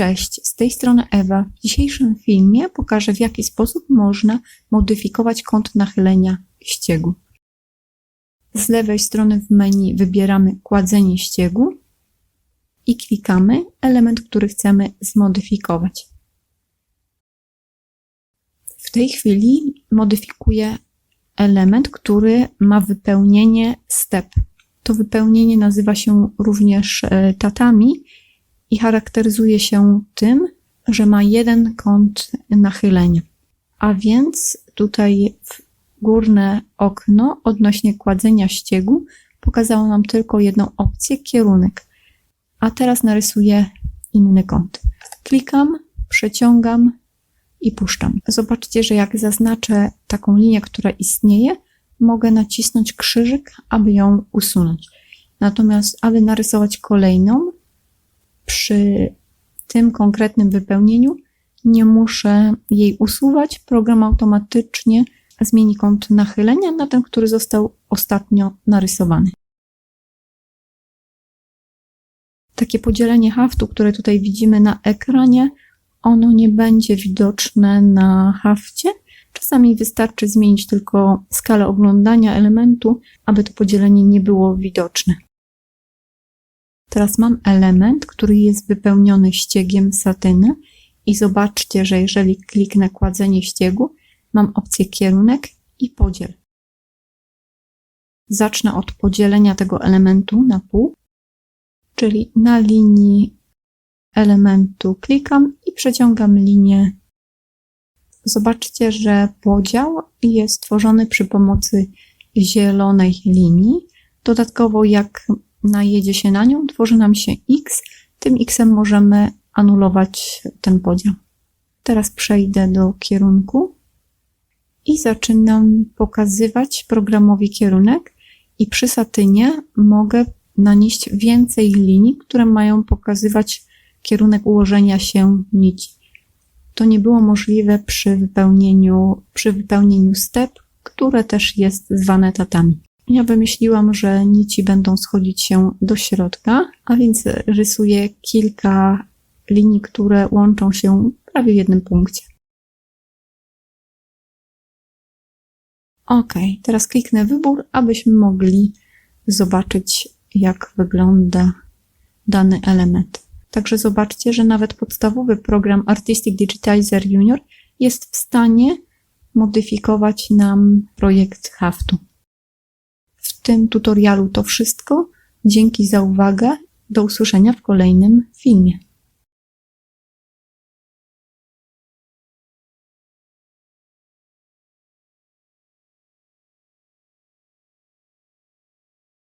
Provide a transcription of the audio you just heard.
Cześć, z tej strony Ewa. W dzisiejszym filmie pokażę, w jaki sposób można modyfikować kąt nachylenia ściegu. Z lewej strony w menu wybieramy kładzenie ściegu i klikamy element, który chcemy zmodyfikować. W tej chwili modyfikuję element, który ma wypełnienie step. To wypełnienie nazywa się również e, tatami i charakteryzuje się tym, że ma jeden kąt nachylenia. A więc tutaj górne okno odnośnie kładzenia ściegu pokazało nam tylko jedną opcję, kierunek. A teraz narysuję inny kąt. Klikam, przeciągam i puszczam. Zobaczcie, że jak zaznaczę taką linię, która istnieje, mogę nacisnąć krzyżyk, aby ją usunąć. Natomiast, aby narysować kolejną, przy tym konkretnym wypełnieniu nie muszę jej usuwać. Program automatycznie zmieni kąt nachylenia na ten, który został ostatnio narysowany. Takie podzielenie haftu, które tutaj widzimy na ekranie, ono nie będzie widoczne na hafcie. Czasami wystarczy zmienić tylko skalę oglądania elementu, aby to podzielenie nie było widoczne. Teraz mam element, który jest wypełniony ściegiem satyny i zobaczcie, że jeżeli kliknę kładzenie ściegu, mam opcję kierunek i podziel. Zacznę od podzielenia tego elementu na pół, czyli na linii elementu klikam i przeciągam linię. Zobaczcie, że podział jest tworzony przy pomocy zielonej linii. Dodatkowo, jak najedzie się na nią, tworzy nam się x. Tym x możemy anulować ten podział. Teraz przejdę do kierunku i zaczynam pokazywać programowi kierunek i przy satynie mogę nanieść więcej linii, które mają pokazywać kierunek ułożenia się nici. To nie było możliwe przy wypełnieniu, przy wypełnieniu step, które też jest zwane tatami. Ja wymyśliłam, że nici będą schodzić się do środka, a więc rysuję kilka linii, które łączą się prawie w jednym punkcie. Ok, teraz kliknę wybór, abyśmy mogli zobaczyć, jak wygląda dany element. Także zobaczcie, że nawet podstawowy program Artistic Digitizer Junior jest w stanie modyfikować nam projekt haftu. Tym tutorialu to wszystko. Dzięki za uwagę. Do usłyszenia w kolejnym filmie.